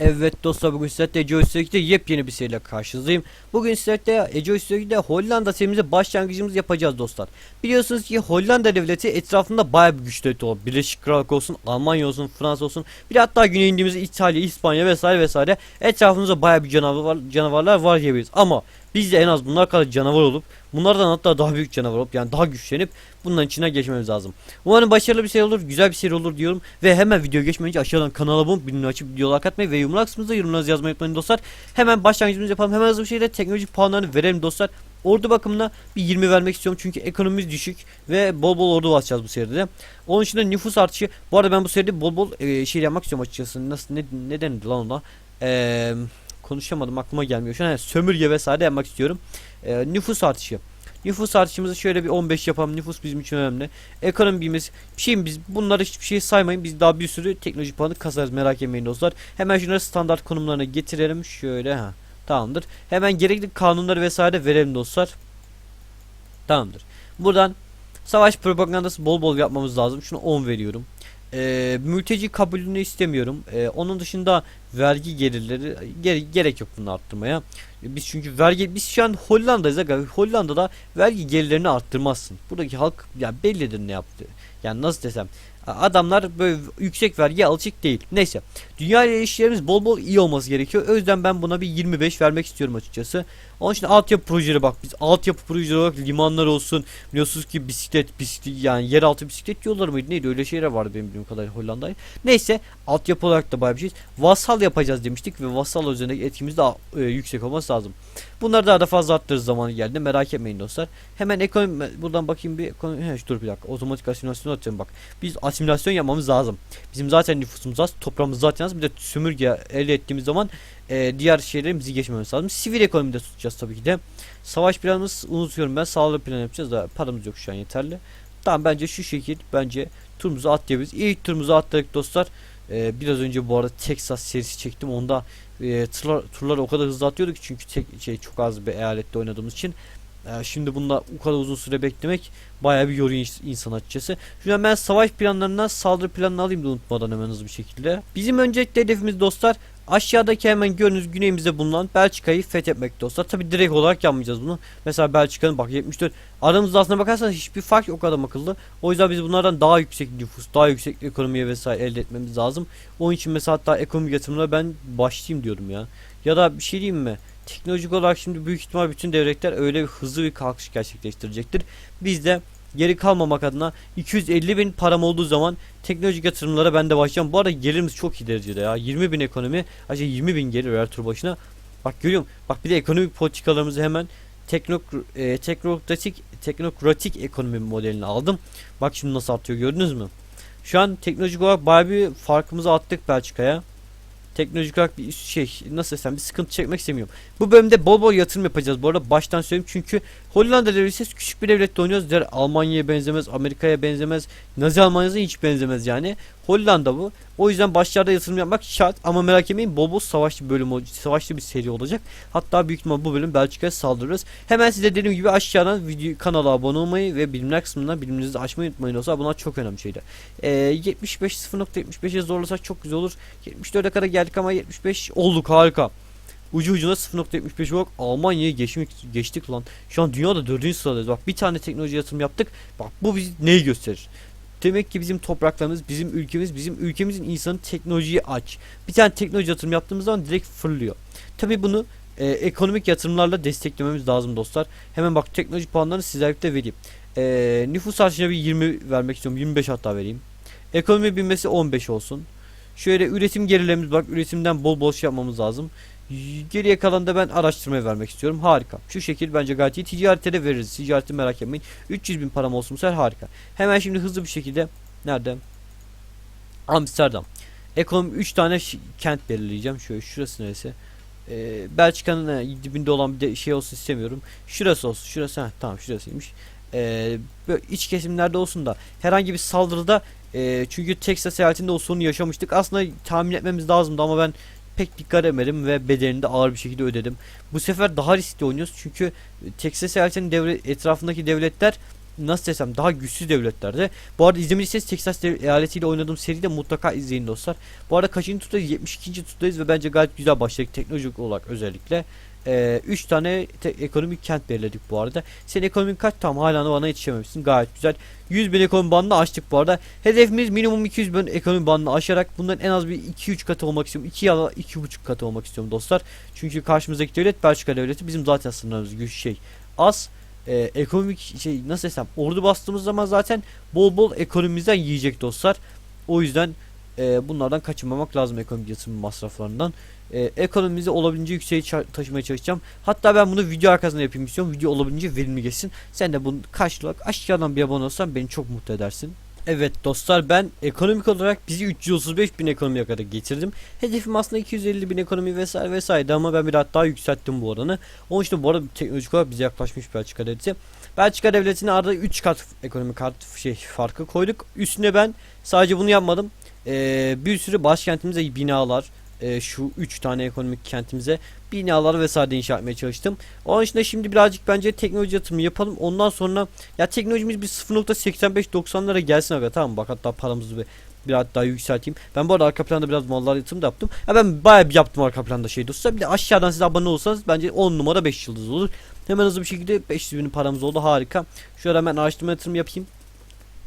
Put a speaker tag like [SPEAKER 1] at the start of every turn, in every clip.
[SPEAKER 1] Evet dostlar bugün sizlerle Ece Üstelik'te yepyeni bir seriyle karşınızdayım. Bugün sizlerle Ece Üstelik'te Hollanda serimize başlangıcımızı yapacağız dostlar. Biliyorsunuz ki Hollanda devleti etrafında bayağı bir güç devleti oldu. Birleşik Krallık olsun, Almanya olsun, Fransa olsun. Bir hatta güneye indiğimizde İtalya, İspanya vesaire vesaire. Etrafımızda bayağı bir canavar, canavarlar var diyebiliriz. Ama biz de en az bunlar kadar canavar olup bunlardan hatta daha büyük canavar olup yani daha güçlenip bunların içine geçmemiz lazım. Umarım başarılı bir seri olur, güzel bir seri olur diyorum. Ve hemen video geçmeden önce aşağıdan kanala abone bildirimleri açıp videolar atmayı ve yorumlar kısmında yorumlarınızı yazmayı unutmayın dostlar. Hemen başlangıcımızı yapalım. Hemen hızlı bir şekilde teknoloji puanlarını verelim dostlar. Ordu bakımına bir 20 vermek istiyorum çünkü ekonomimiz düşük ve bol bol ordu basacağız bu seride. Onun dışında nüfus artışı. Bu arada ben bu seride bol bol e, şey yapmak istiyorum açıkçası. Nasıl ne, ne denir lan ona? Eee konuşamadım aklıma gelmiyor. Şu an sömürge vesaire yapmak istiyorum. Ee, nüfus artışı. Nüfus artışımızı şöyle bir 15 yapalım. Nüfus bizim için önemli. Ekonomi bilmesi. Bir şeyim biz bunları hiçbir şey saymayın. Biz daha bir sürü teknoloji puanı kasarız merak etmeyin dostlar. Hemen şunları standart konumlarına getirelim. Şöyle ha. Tamamdır. Hemen gerekli kanunları vesaire verelim dostlar. Tamamdır. Buradan savaş propagandası bol bol yapmamız lazım. Şunu 10 veriyorum. Ee, mülteci kabulünü istemiyorum. Ee, onun dışında vergi gelirleri gere- gerek yok bunu arttırmaya. E, Biz çünkü vergi biz şu an Hollanda'yız aga. Hollanda'da vergi gelirlerini arttırmazsın. Buradaki halk ya bellidir ne yaptı. Yani nasıl desem adamlar böyle yüksek vergiye alışık değil. Neyse. Dünya ile ilişkilerimiz bol bol iyi olması gerekiyor. O yüzden ben buna bir 25 vermek istiyorum açıkçası. Onun için altyapı projeleri bak biz altyapı projeleri olarak limanlar olsun. Biliyorsunuz ki bisiklet, bisiklet yani yeraltı bisiklet yolları mıydı neydi öyle şeyler vardı benim bildiğim kadar Hollanda'ya. Neyse altyapı olarak da bayağı bir şey. Vassal yapacağız demiştik ve vassal üzerindeki etkimiz daha e, yüksek olması lazım. Bunları daha da fazla arttırırız zamanı geldi. Merak etmeyin dostlar. Hemen ekonomi buradan bakayım bir ekonomi he, dur bir dakika. Otomatik asimilasyon atacağım bak. Biz asimilasyon yapmamız lazım. Bizim zaten nüfusumuz az, toprağımız zaten az. Bir de sömürge elde ettiğimiz zaman e, diğer şeylerimizi geçmemiz lazım. Sivil ekonomide tutacağız tabii ki de. Savaş planımız unutuyorum ben. Sağlık planı yapacağız da paramız yok şu an yeterli. Tamam bence şu şekil bence turumuzu atlayabiliriz. İlk turumuzu atladık dostlar. E, biraz önce bu arada Texas serisi çektim. Onda e, turlar, turları o kadar hızlı atıyorduk çünkü tek, şey çok az bir eyalette oynadığımız için. E, şimdi bunda o kadar uzun süre beklemek bayağı bir yoruyor ins- insan açıkçası. Şu an ben savaş planlarından saldırı planını alayım da unutmadan hemen hızlı bir şekilde. Bizim öncelikli hedefimiz dostlar aşağıdaki hemen gördüğünüz güneyimizde bulunan Belçika'yı fethetmek dostlar. Tabi direkt olarak yapmayacağız bunu. Mesela Belçika'nın bak 74 aramızda aslına bakarsanız hiçbir fark yok adam akıllı. O yüzden biz bunlardan daha yüksek nüfus, daha yüksek ekonomiye vesaire elde etmemiz lazım. Onun için mesela hatta ekonomik yatırımına ben başlayayım diyorum ya. Ya da bir şey diyeyim mi? Teknolojik olarak şimdi büyük ihtimal bütün devletler öyle bir hızlı bir kalkış gerçekleştirecektir. Biz de geri kalmamak adına 250 bin param olduğu zaman teknolojik yatırımlara ben de başlayacağım. Bu arada gelirimiz çok iyi derecede ya. 20 bin ekonomi, acaba 20 bin gelir her tur başına. Bak görüyorum. Bak bir de ekonomik politikalarımızı hemen teknok e, teknokratik teknokratik ekonomi modelini aldım. Bak şimdi nasıl artıyor gördünüz mü? Şu an teknolojik olarak bayağı bir farkımızı attık Belçika'ya. Teknolojik olarak bir şey nasıl desem bir sıkıntı çekmek istemiyorum. Bu bölümde bol bol yatırım yapacağız bu arada baştan söyleyeyim çünkü Hollanda devleti küçük bir devlette oynuyoruz. Der Almanya'ya benzemez, Amerika'ya benzemez, Nazi Almanya'ya hiç benzemez yani. Hollanda bu. O yüzden başlarda yatırım yapmak şart ama merak etmeyin bol bol savaşlı bölüm savaşlı bir seri olacak. Hatta büyük ihtimal bu bölüm Belçika'ya saldırırız. Hemen size dediğim gibi aşağıdan video kanala abone olmayı ve bilimler kısmından bilimlerinizi açmayı unutmayın olsa bunlar çok önemli şeyler. Ee, 75 0.75'e zorlasak çok güzel olur. 74'e kadar geldik ama 75 olduk harika. Ucu ucuna 0.75 olarak Almanya'yı geçmek, geçtik lan. Şu an dünyada 4. sıradayız. Bak bir tane teknoloji yatırım yaptık. Bak bu bizi neyi gösterir? Demek ki bizim topraklarımız, bizim ülkemiz, bizim ülkemizin insanı teknolojiye aç. Bir tane teknoloji yatırım yaptığımız zaman direkt fırlıyor. Tabi bunu e, ekonomik yatırımlarla desteklememiz lazım dostlar. Hemen bak teknoloji puanlarını sizlerle de vereyim. E, nüfus artışına bir 20 vermek istiyorum. 25 hatta vereyim. Ekonomi binmesi 15 olsun. Şöyle üretim gerilerimiz bak üretimden bol bol şey yapmamız lazım. Geriye kalan da ben araştırmaya vermek istiyorum. Harika. Şu şekil bence gayet iyi. Ticarete de veririz. Ticareti merak etmeyin. 300 bin param olsun bu harika. Hemen şimdi hızlı bir şekilde nerede? Amsterdam. Ekonomi 3 tane kent belirleyeceğim. Şöyle şurası neresi? Ee, Belçika'nın dibinde olan bir de şey olsun istemiyorum. Şurası olsun. Şurası heh, tamam şurasıymış. Ee, iç kesimlerde olsun da herhangi bir saldırıda e, çünkü Texas eyaletinde o sorunu yaşamıştık. Aslında tahmin etmemiz lazımdı ama ben pek dikkat etmedim ve bedelini de ağır bir şekilde ödedim. Bu sefer daha riskli oynuyoruz çünkü Texas eyaletinin devre, etrafındaki devletler nasıl desem daha güçsüz devletlerde. Bu arada izlemediyseniz Texas dev- eyaletiyle oynadığım seriyi de mutlaka izleyin dostlar. Bu arada kaçıncı turdayız? 72. turdayız ve bence gayet güzel başladık teknolojik olarak özellikle. 3 tane te- ekonomik kent belirledik bu arada. Senin ekonomin kaç? Tam hala bana yetişememişsin. Gayet güzel. 100 bin ekonomi bandını açtık bu arada. Hedefimiz minimum 200 bin ekonomi bandını aşarak bunların en az bir 2-3 katı olmak istiyorum. 2 ya da 2,5 katı olmak istiyorum dostlar. Çünkü karşımızdaki devlet Belçika devleti bizim zaten sınırlarımız güç şey az. Ee, ekonomik şey nasıl desem ordu bastığımız zaman zaten bol bol ekonomimizden yiyecek dostlar. O yüzden e, bunlardan kaçınmamak lazım ekonomik yatırım masraflarından. E, ekonomimizi olabildiğince yükseğe taşımaya çalışacağım. Hatta ben bunu video arkasında yapayım istiyorum. Video olabildiğince verimli geçsin. Sen de bunun karşılık olarak aşağıdan bir abone olsan beni çok mutlu edersin. Evet dostlar ben ekonomik olarak bizi 335 bin ekonomiye kadar getirdim. Hedefim aslında 250 bin ekonomi vesaire vesaire ama ben biraz daha yükselttim bu oranı. Onun için bu arada teknolojik olarak bize yaklaşmış Belçika devleti. Belçika devletine arada 3 kat ekonomik kart şey farkı koyduk. Üstüne ben sadece bunu yapmadım. Ee, bir sürü başkentimize binalar, e, şu 3 tane ekonomik kentimize binalar vesaire inşa etmeye çalıştım. Onun dışında şimdi birazcık bence teknoloji yatırımı yapalım. Ondan sonra ya teknolojimiz bir 0.85-90'lara gelsin aga tamam? Bak hatta paramızı bir biraz daha yükselteyim. Ben bu arada arka planda biraz mallar yatırım da yaptım. Ya ben bayağı bir yaptım arka planda şey dostlar. Bir de aşağıdan siz abone olsanız bence 10 numara 5 yıldız olur. Hemen hızlı bir şekilde 500 bin paramız oldu harika. Şöyle hemen araştırma yatırım yapayım.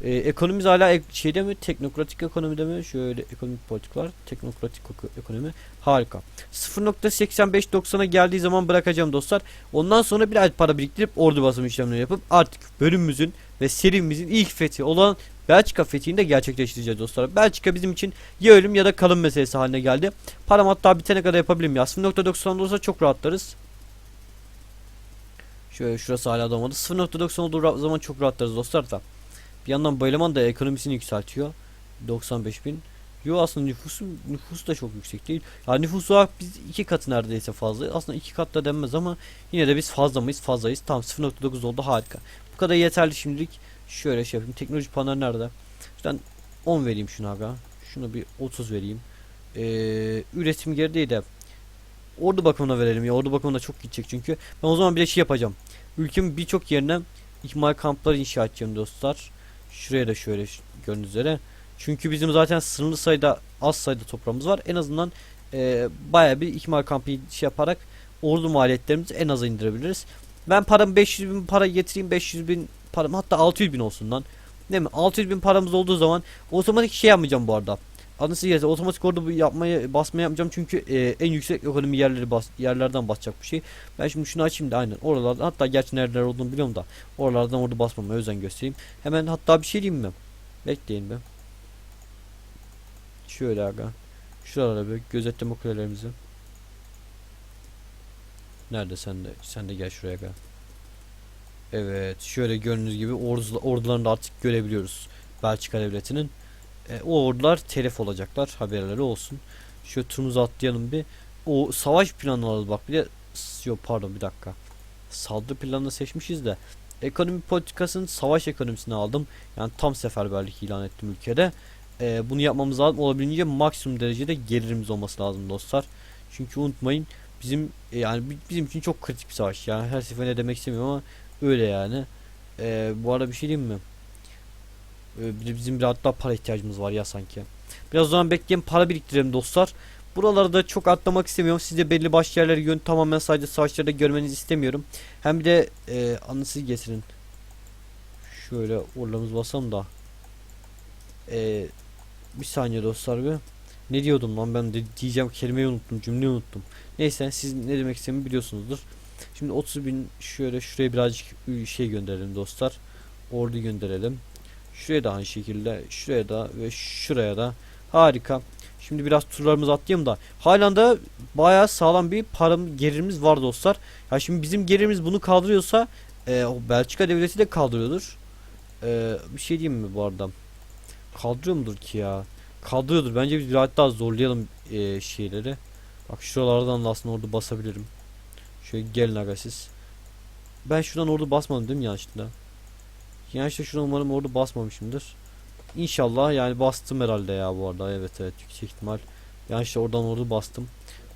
[SPEAKER 1] Ee, ekonomimiz hala ek- şeyde mi? Teknokratik ekonomide mi? Şöyle ekonomik politikalar, teknokratik eko- ekonomi. Harika. 0.85-90'a geldiği zaman bırakacağım dostlar. Ondan sonra biraz para biriktirip ordu basım işlemleri yapıp artık bölümümüzün ve serimizin ilk fethi olan Belçika fethini de gerçekleştireceğiz dostlar. Belçika bizim için ya ölüm ya da kalım meselesi haline geldi. Param hatta bitene kadar yapabilirim ya. 0.90 olursa çok rahatlarız. Şöyle şurası hala dolmadı. 0.90 olduğu zaman çok rahatlarız dostlar da. Bir yandan bu da ekonomisini yükseltiyor. 95 bin. Yo aslında nüfusu nüfus da çok yüksek değil. Ya nüfus olarak biz iki katı neredeyse fazla. Aslında iki kat da denmez ama yine de biz fazla mıyız? Fazlayız. Tamam 0.9 oldu harika. Bu kadar yeterli şimdilik. Şöyle şey yapayım. Teknoloji panel nerede? Şuradan 10 vereyim şuna aga. Şuna bir 30 vereyim. Ee, üretim geri değil de ordu bakımına verelim ya. Ordu bakımına çok gidecek çünkü. Ben o zaman bir de şey yapacağım. Ülkemin birçok yerine ikmal kampları inşa edeceğim dostlar. Şuraya da şöyle gördüğünüz üzere. Çünkü bizim zaten sınırlı sayıda az sayıda toprağımız var. En azından e, baya bir ikmal kampı şey yaparak ordu maliyetlerimizi en aza indirebiliriz. Ben param 500 bin para getireyim 500 bin param hatta 600 bin olsun lan. Değil mi? 600 bin paramız olduğu zaman otomatik şey yapmayacağım bu arada. Anısı yerse otomatik orada bu yapmayı basmayı yapmayacağım çünkü e, en yüksek ekonomi yerleri bas, yerlerden basacak bir şey. Ben şimdi şunu açayım da aynen oralardan hatta gerçi nereler olduğunu biliyorum da oralardan orada basmamaya özen göstereyim. Hemen hatta bir şey diyeyim mi? Bekleyin be. Şöyle aga. Şuralara bir gözetleme kulelerimizi. Nerede sen de? Sen de gel şuraya aga. Evet, şöyle gördüğünüz gibi ordu, ordularını artık görebiliyoruz. Belçika devletinin. E, o ordular telef olacaklar. Haberleri olsun. Şöyle turumuzu atlayalım bir. O savaş planını alalım bak. Bir de yok pardon bir dakika. Saldırı planını seçmişiz de. Ekonomi politikasının savaş ekonomisini aldım. Yani tam seferberlik ilan ettim ülkede. E, bunu yapmamız lazım. Olabildiğince maksimum derecede gelirimiz olması lazım dostlar. Çünkü unutmayın bizim e, yani bi- bizim için çok kritik bir savaş ya. Her seferinde demek istemiyorum ama öyle yani. E, bu arada bir şey diyeyim mi? E, bir de bizim biraz daha para ihtiyacımız var ya sanki. Biraz o zaman bekleyin para biriktirelim dostlar. Buralarda çok atlamak istemiyorum. Size belli başlı yerleri yön tamamen sadece savaşlarda görmenizi istemiyorum. Hem bir de e, anısı getirin. Şöyle orlamız basalım da. E, bir saniye dostlar bir. Ne diyordum lan ben de diyeceğim kelimeyi unuttum cümleyi unuttum. Neyse siz ne demek istediğimi biliyorsunuzdur. Şimdi 30 bin şöyle şuraya birazcık ü- şey gönderelim dostlar. Ordu gönderelim. Şuraya da aynı şekilde şuraya da ve şuraya da harika. Şimdi biraz turlarımızı atlayalım da halen de bayağı sağlam bir param gelirimiz var dostlar. Ya şimdi bizim gelirimiz bunu kaldırıyorsa e, o Belçika devleti de kaldırıyordur. E, bir şey diyeyim mi bu arada? Kaldırıyor mudur ki ya? Kaldırıyordur. Bence biz biraz daha zorlayalım e, şeyleri. Bak şuralardan da aslında ordu basabilirim. Şöyle gelin aga siz. Ben şuradan ordu basmadım değil mi yanlışlıkla? Yanlışlıkla şuradan umarım ordu basmamışımdır. İnşallah yani bastım herhalde ya bu arada. Evet evet yüksek ihtimal. Yanlışlıkla oradan ordu bastım.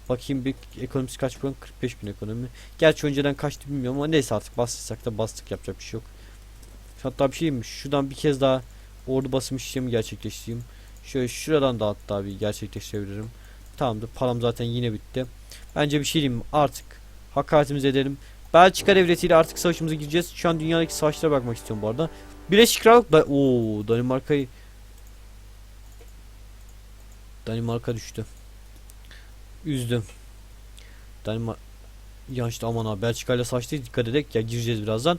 [SPEAKER 1] Bakayım bir ekonomisi kaç puan? 45 bin ekonomi. Gerçi önceden kaçtı bilmiyorum ama neyse artık bastıysak da bastık yapacak bir şey yok. Hatta bir şeyim şuradan bir kez daha ordu basım işlemi gerçekleştireyim. Şöyle şuradan da hatta bir gerçekleştirebilirim. Tamamdır. Param zaten yine bitti. Bence bir şey diyeyim? Artık hakaretimizi edelim. Belçika devletiyle artık savaşımıza gireceğiz. Şu an dünyadaki savaşlara bakmak istiyorum bu arada. Birleşik Krallık da ooo Danimarka'yı Danimarka düştü. Üzdüm. Danimark ya işte aman abi Belçika ile savaştayız dikkat edek ya gireceğiz birazdan.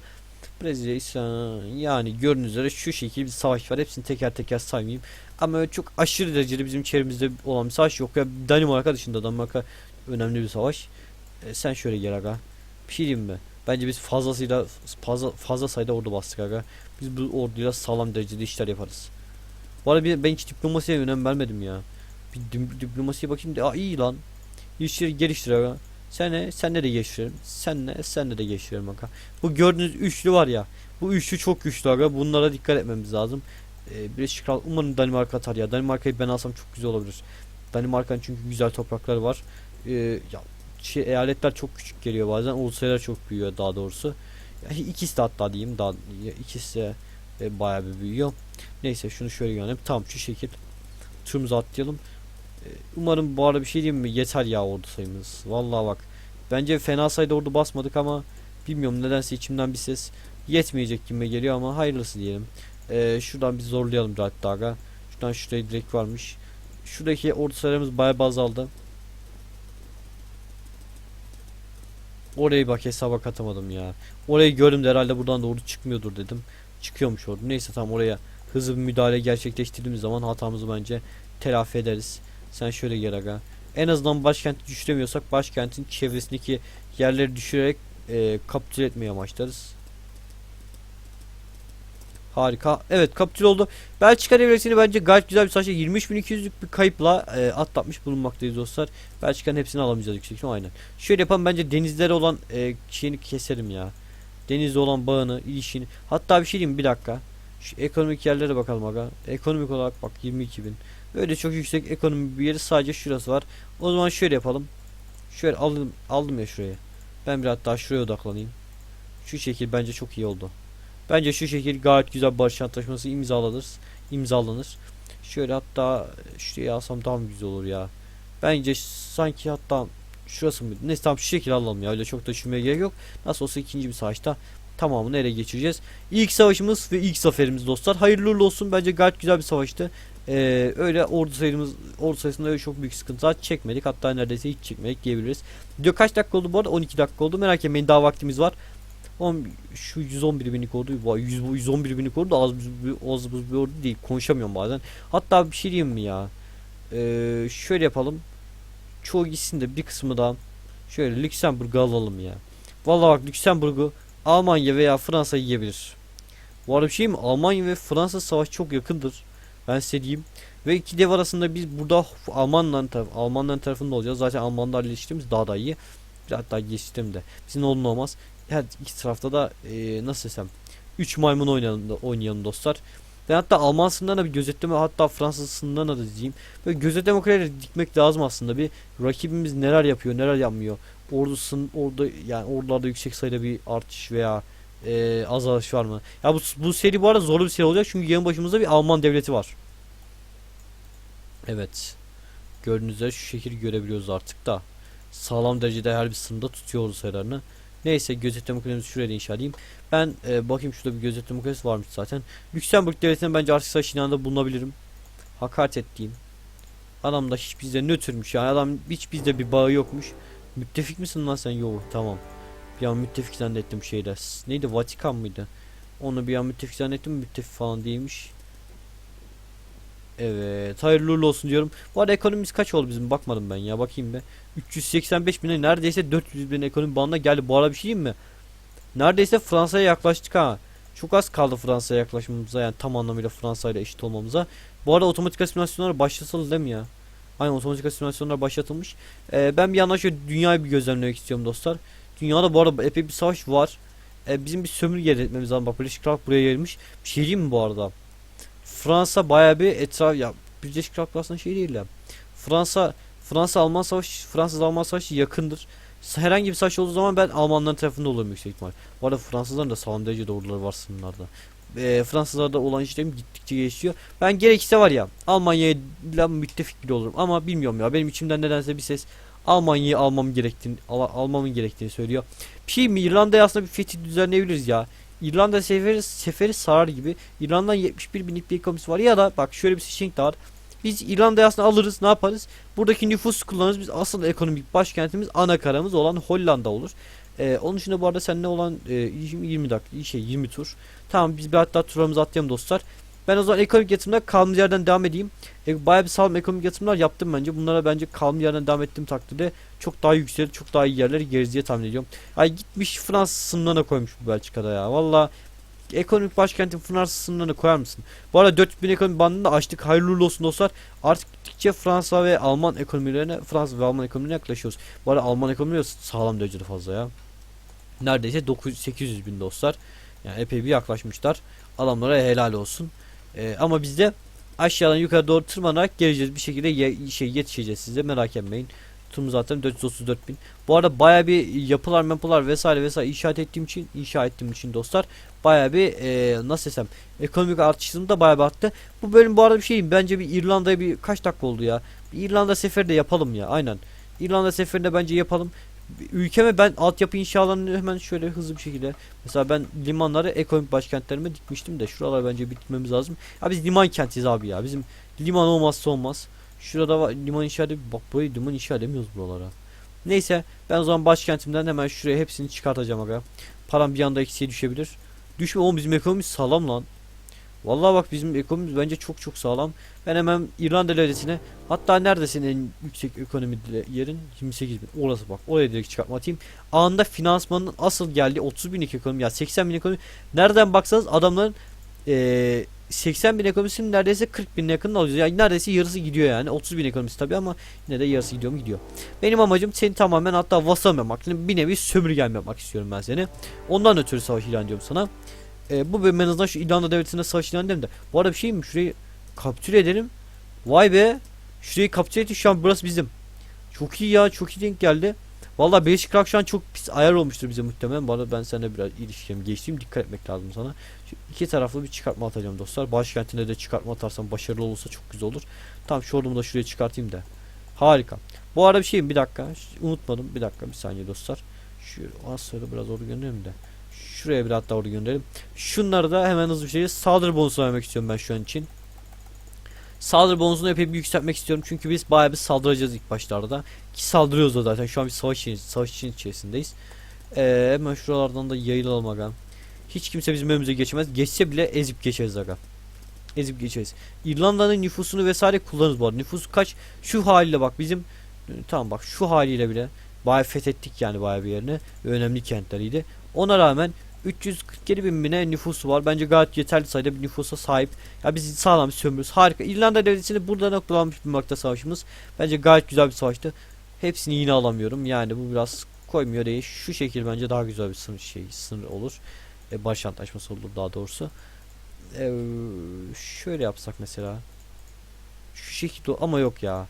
[SPEAKER 1] Brezilya, yani gördüğünüz üzere şu şekilde bir savaş var. Hepsini teker teker saymayayım. Ama çok aşırı derecede bizim çevremizde olan bir savaş yok. Ya Danimarka dışında Danimarka önemli bir savaş. E, sen şöyle gel aga. Bir şey diyeyim mi? Bence biz fazlasıyla fazla fazla sayıda ordu bastık aga. Biz bu orduyla sağlam derecede işler yaparız. Bu arada ben hiç diplomasiye önem vermedim ya. Bir diplomasiye bakayım da Aa, iyi lan. İşleri geliştir aga. Sen ne? Sen de geliştirelim. Sen ne? Sen de geliştirelim aga. Bu gördüğünüz üçlü var ya. Bu üçlü çok güçlü aga. Bunlara dikkat etmemiz lazım. Ee, Birleşik Krallık umarım Danimarka atar ya. Danimarka'yı ben alsam çok güzel olabilir. Danimarka'nın çünkü güzel toprakları var. Ee, ya şey, eyaletler çok küçük geliyor bazen. Uluslararası çok büyüyor daha doğrusu. Ya, ikisi de hatta diyeyim daha ikisi de e, bayağı bir büyüyor. Neyse şunu şöyle gönderelim. Tamam şu şekil turumuzu atlayalım. Ee, Umarım bu arada bir şey diyeyim mi? Yeter ya ordu sayımız. Vallahi bak. Bence fena sayıda ordu basmadık ama bilmiyorum nedense içimden bir ses yetmeyecek gibi geliyor ama hayırlısı diyelim. Ee, şuradan bir zorlayalım hatta aga. Şuradan şuraya direkt varmış. Şuradaki ordu sayılarımız bayağı azaldı. Orayı bak hesaba katamadım ya. Orayı gördüm de herhalde buradan doğru çıkmıyordur dedim. Çıkıyormuş orada. Neyse tam oraya hızlı bir müdahale gerçekleştirdiğimiz zaman hatamızı bence telafi ederiz. Sen şöyle gel aga. En azından başkenti düşüremiyorsak başkentin çevresindeki yerleri düşürerek e, kapitüle etmeyi amaçlarız. Harika. Evet kapitül oldu. Belçika devletini bence gayet güzel bir savaşta 23.200'lük bir kayıpla e, atlatmış bulunmaktayız dostlar. Belçika'nın hepsini alamayacağız yüksek ihtimal aynen. Şöyle yapalım bence denizlere olan e, şeyini keserim ya. Denizde olan bağını, ilişkini. Hatta bir şey diyeyim bir dakika. Şu ekonomik yerlere bakalım aga. Ekonomik olarak bak 22 bin. Böyle çok yüksek ekonomi bir yeri sadece şurası var. O zaman şöyle yapalım. Şöyle aldım, aldım ya şuraya. Ben biraz daha şuraya odaklanayım. Şu şekil bence çok iyi oldu. Bence şu şekil gayet güzel barış antlaşması imzalanır. imzalanır. Şöyle hatta şuraya alsam daha mı güzel olur ya. Bence sanki hatta şurası mı? Neyse tamam şu şekil alalım ya. Öyle çok da düşünmeye gerek yok. Nasıl olsa ikinci bir savaşta tamamını ele geçireceğiz. İlk savaşımız ve ilk zaferimiz dostlar. Hayırlı olsun. Bence gayet güzel bir savaştı. Ee, öyle ordu sayımız ordu sayısında öyle çok büyük sıkıntılar çekmedik. Hatta neredeyse hiç çekmedik diyebiliriz. Video kaç dakika oldu bu arada? 12 dakika oldu. Merak etmeyin daha vaktimiz var. On, şu 111 binlik ordu, vay 100, 111 binlik ordu az buz az buz bir ordu değil. Konuşamıyorum bazen. Hatta bir şey diyeyim mi ya? Ee, şöyle yapalım. Çoğu gitsin de bir kısmı da şöyle Lüksemburg'u alalım ya. Vallahi bak Lüksemburg'u Almanya veya Fransa yiyebilir. Bu arada bir şey mi? Almanya ve Fransa savaş çok yakındır. Ben size diyeyim. Ve iki dev arasında biz burada Almanların taraf, Almanların tarafında olacağız. Zaten Almanlarla ilişkimiz daha da iyi. Daha geçtim de. Bizim olun olmaz. Her iki tarafta da e, nasıl desem 3 maymun oynayalım, da, oynayalım dostlar. Ben hatta Alman sınırlarına bir gözetleme hatta Fransız sınırlarına da dizeyim. Böyle gözetleme kuleleri dikmek lazım aslında. Bir rakibimiz neler yapıyor neler yapmıyor. Ordusun orada yani ordularda yüksek sayıda bir artış veya e, azalış var mı? Ya bu, bu seri bu arada zorlu bir seri olacak çünkü yanı başımızda bir Alman devleti var. Evet. Gördüğünüz üzere şu şekil görebiliyoruz artık da. Sağlam derecede her bir sınırda tutuyoruz sayılarını. Neyse gözetleme kulemizi şuraya da inşa edeyim. Ben e, bakayım şurada bir gözetleme kulesi varmış zaten. Lüksemburg devletine bence artık savaş ilanında bulunabilirim. Hakaret ettiğim. Adam da hiç bizde nötrmüş yani adam hiç bizde bir bağı yokmuş. Müttefik misin lan sen? Yok tamam. Bir an müttefik zannettim şeyde. Neydi Vatikan mıydı? Onu bir an müttefik zannettim müttefik falan değilmiş. Evet hayırlı olsun diyorum. Bu arada ekonomimiz kaç oldu bizim bakmadım ben ya bakayım be. 385 bine neredeyse 400 bin ekonomi bandına geldi. Bu arada bir şey diyeyim mi? Neredeyse Fransa'ya yaklaştık ha. Çok az kaldı Fransa'ya yaklaşmamıza yani tam anlamıyla Fransa ile eşit olmamıza. Bu arada otomatik asimilasyonlar başlatıldı değil mi ya? Aynen otomatik asimilasyonlar başlatılmış. Ee, ben bir yandan şöyle dünyayı bir gözlemlemek istiyorum dostlar. Dünyada bu arada epey bir savaş var. Ee, bizim bir sömürge etmemiz lazım. Bak Birleşik Krallık buraya gelmiş. Bir şey diyeyim mi bu arada? Fransa bayağı bir etraf ya Birleşik Krallık aslında şey değil ya. Fransa Fransa Alman savaşı Fransız Alman savaşı yakındır. Herhangi bir savaş olduğu zaman ben Almanların tarafında olurum yüksek ihtimal. Bu arada Fransızların da sağlam derecede orduları var sınırlarda. e, Fransızlarda olan işlerim gittikçe gelişiyor. Ben gerekirse var ya Almanya'yla müttefik bile olurum ama bilmiyorum ya benim içimden nedense bir ses Almanya'yı almam gerektiğini al, almamın gerektiğini söylüyor. Bir şey mi İrlanda'ya aslında bir fetih düzenleyebiliriz ya. İrlanda seferi, seferi sarar gibi. İrlanda'dan 71 binlik bir ekonomisi var ya da bak şöyle bir seçenek de var. Biz İrlanda'yı aslında alırız ne yaparız? Buradaki nüfus kullanırız. Biz asıl ekonomik başkentimiz ana karamız olan Hollanda olur. Ee, onun dışında bu arada seninle olan e, 20 dakika şey 20 tur. Tamam biz bir hatta turlarımızı atlayalım dostlar. Ben o zaman ekonomik yatırımda kaldığımız yerden devam edeyim. E, bayağı bir sağlam ekonomik yatırımlar yaptım bence. Bunlara bence kaldığım yerden devam ettiğim takdirde çok daha yükselir, çok daha iyi yerlere geliriz diye tahmin ediyorum. Ay gitmiş Fransız sınırlarına koymuş bu Belçika'da ya. Valla ekonomik başkentin Fransız sınırlarına koyar mısın? Bu arada 4000 ekonomi bandını da açtık. Hayırlı olsun dostlar. Artık gittikçe Fransa ve Alman ekonomilerine, Fransa ve Alman ekonomilerine yaklaşıyoruz. Bu arada Alman ekonomileri sağlam derecede fazla ya. Neredeyse 900 800 bin dostlar. Yani epey bir yaklaşmışlar. Adamlara helal olsun. Ee, ama biz de aşağıdan yukarı doğru tırmanarak geleceğiz. Bir şekilde ye- şey yetişeceğiz size merak etmeyin. Tutum zaten 434 bin. Bu arada baya bir yapılar mapılar vesaire vesaire inşaat ettiğim için inşa ettiğim için dostlar baya bir e, nasıl desem ekonomik artışım da baya bir arttı. Bu bölüm bu arada bir şeyim bence bir İrlanda'ya bir kaç dakika oldu ya. Bir İrlanda seferi de yapalım ya aynen. İrlanda seferinde bence yapalım. Ülkeme ben altyapı inşalarını hemen şöyle hızlı bir şekilde mesela ben limanları ekonomik başkentlerime dikmiştim de şuralar bence bitirmemiz lazım. Ya biz liman kentiyiz abi ya. Bizim liman olmazsa olmaz. Şurada var liman inşa edip bak burayı liman inşa edemiyoruz buralara. Neyse ben o zaman başkentimden hemen şuraya hepsini çıkartacağım aga. Param bir anda eksiye düşebilir. Düşme oğlum bizim ekonomimiz sağlam lan. Vallahi bak bizim ekonomimiz bence çok çok sağlam. Ben hemen İrlanda devletine hatta neredesin en yüksek ekonomi yerin 28 bin orası bak oraya direkt çıkartma atayım. Anında finansmanın asıl geldiği 30 binlik ekonomi ya 80 bin ekonomi nereden baksanız adamların eee 80 bin ekonomisinin neredeyse 40 bin yakın alıyoruz. Yani neredeyse yarısı gidiyor yani. 30 bin ekonomisi tabii ama yine de yarısı gidiyor mu gidiyor. Benim amacım seni tamamen hatta vasamamak. Bir nevi sömürgen yapmak istiyorum ben seni. Ondan ötürü savaş ilan ediyorum sana. Ee, bu bölüm en azından şu İrlanda devletine savaş ilan edelim de. Bu arada bir şey mi? Şurayı kapitüle edelim. Vay be. Şurayı kapitüle ettik şu an burası bizim. Çok iyi ya çok iyi denk geldi. Vallahi Beşik Rock şu an çok pis ayar olmuştur bize muhtemelen. Arada ben seninle biraz ilişkimi geçtiğim dikkat etmek lazım sana. Şu iki taraflı bir çıkartma atacağım dostlar. Başkentine de çıkartma atarsam başarılı olursa çok güzel olur. Tamam şu ordumu da şuraya çıkartayım da. Harika. Bu arada bir şeyim bir dakika. Unutmadım. Bir dakika bir saniye dostlar. Şu az sonra biraz ordu gönderelim de. Şuraya bir hatta ordu gönderelim. Şunları da hemen hızlı bir şekilde saldırı bonusu vermek istiyorum ben şu an için. Saldırı bonusunu epey bir yükseltmek istiyorum çünkü biz bayağı bir saldıracağız ilk başlarda. Ki saldırıyoruz da zaten şu an bir savaş, içi- savaş için içerisindeyiz. Ee, hemen şuralardan da yayılalım aga. Hiç kimse bizim önümüze geçemez. Geçse bile ezip geçeriz aga. Ezip geçeriz. İrlanda'nın nüfusunu vesaire kullanırız bu arada. Nüfus kaç? Şu haliyle bak bizim tamam bak şu haliyle bile bayağı fethettik yani bayağı bir yerini. Önemli kentleriydi. Ona rağmen 347 bin bine nüfusu var. Bence gayet yeterli sayıda bir nüfusa sahip. Ya biz sağlam bir sömürüyoruz. Harika. İrlanda devletini burada noktalanmış bulmakta savaşımız. Bence gayet güzel bir savaştı. Hepsini yine alamıyorum. Yani bu biraz koymuyor değil. Şu şekil bence daha güzel bir sınır şey sınır olur. E, barış antlaşması olur daha doğrusu. E, şöyle yapsak mesela. Şu şekilde ama yok ya.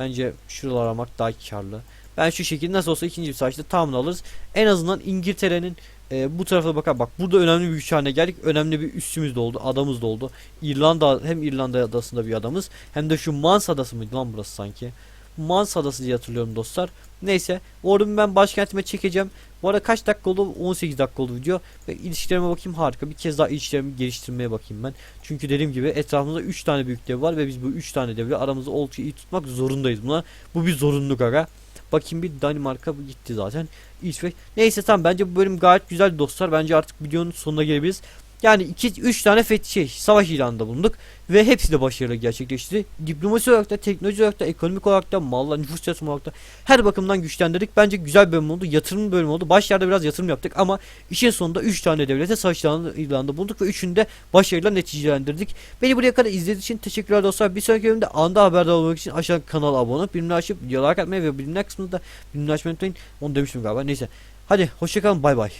[SPEAKER 1] Bence şuralar almak daha karlı. Ben şu şekilde nasıl olsa ikinci bir savaşta tamamını alırız. En azından İngiltere'nin e, bu tarafa bakar bak burada önemli bir güç haline geldik. Önemli bir üssümüz de oldu. Adamız da oldu. İrlanda hem İrlanda adasında bir adamız hem de şu Mans adası mıydı lan burası sanki. Mans adası diye hatırlıyorum dostlar. Neyse ordumu ben başkentime çekeceğim. Bu arada kaç dakika oldu? 18 dakika oldu video. Ve ilişkilerime bakayım harika. Bir kez daha ilişkilerimi geliştirmeye bakayım ben. Çünkü dediğim gibi etrafımızda 3 tane büyük dev var ve biz bu 3 tane devle aramızda oldukça iyi tutmak zorundayız buna. Bu bir zorunluluk aga. Bakayım bir Danimarka gitti zaten. İsveç. Neyse tamam bence bu bölüm gayet güzel dostlar. Bence artık videonun sonuna gelebiliriz. Yani 2 3 tane fet şey savaş ilanında bulunduk ve hepsi de başarılı gerçekleşti. Diplomasi olarak da, teknoloji olarak da, ekonomik olarak da, malla nüfus yatırımı olarak da her bakımdan güçlendirdik. Bence güzel bir bölüm oldu. Yatırım bölümü oldu. Başlarda biraz yatırım yaptık ama işin sonunda 3 tane devlete savaş ilanında, bulunduk ve üçünü de başarıyla neticelendirdik. Beni buraya kadar izlediğiniz için teşekkürler dostlar. Bir sonraki bölümde anda haberdar olmak için aşağı kanala abone olup bilimleri açıp videolar atmayı ve bilimler kısmında bilimleri açmayı unutmayın. Onu demiştim galiba. Neyse. Hadi hoşçakalın bay bay.